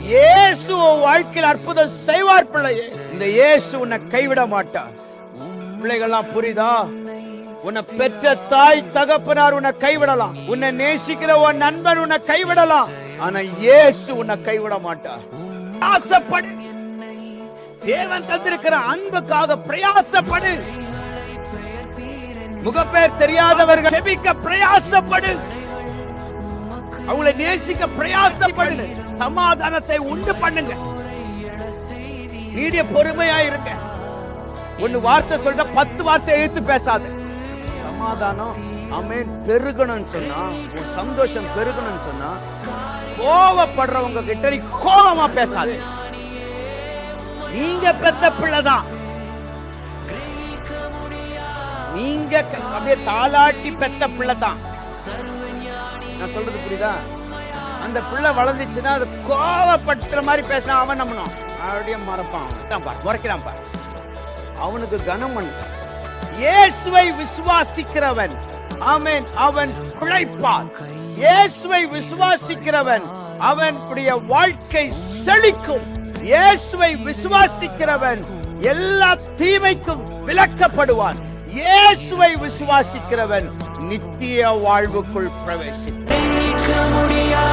இயேசு வாழ்க்கையில் அற்புதம் செய்வார் பிள்ளையே. இந்த இயேசு உன்னை கைவிட மாட்டார். பிள்ளைகள்லாம் புரியுதா? உன்னை பெற்ற தாய் தகப்பனார் உன்னை கைவிடலாம். உன்னை நேசிக்கிற உன் நண்பன் உன்னை கைவிடலாம். ஆனா இயேசு உன்னை கைவிட மாட்டார். ஆசைப்படு. தேவன் தந்திருக்கிற அன்புக்காக பிரயாசப்படு. முகப்பேர் தெரியாதவர்கள் செபிக்க பிரயாசப்படு. அவங்களை நேசிக்க பிரயாசப்படுங்க சமாதானத்தை உண்டு பண்ணுங்க. நீடிய பொறுமையா இருங்க ஒன்னு வார்த்தை சொல்ற பத்து வார்த்தை எழுத்து பேசாத. சமாதானம் அமேன் பெருகணும்னு சொன்னா உன் சந்தோஷம் பெருகணும்னு சொன்னா கோவப்படுறவங்க கிட்ட நீ கோவமா பேசாத. நீங்க பெத்த பிள்ளைதான் நீங்க அப்படியே தாளாட்டி பெத்த பிள்ளை தான். நான் சொல்றது புரியுதா? அந்த பிள்ளை வளர்ந்துச்சுன்னா அது கோவப்படுத்துற மாதிரி பேசினா அவன் நம்பணும். அப்படியே மறப்பான். அவன். பார் முறைக்கிறான் பார். அவனுக்கு கனம் பண்ணு இயேசுவை விசுவாசிக்கிறவன் அவன் அவன் பிழைப்பான். இயேசுவை விசுவாசிக்கிறவன் அவனுடைய வாழ்க்கை செழிக்கும். இயேசுவை விசுவாசிக்கிறவன் எல்லா தீமைக்கும் விளக்கப்படுவான் இயேசுவை விசுவாசிக்கிறவன் நித்திய வாழ்வுக்குள் பிரவேசி முடியா?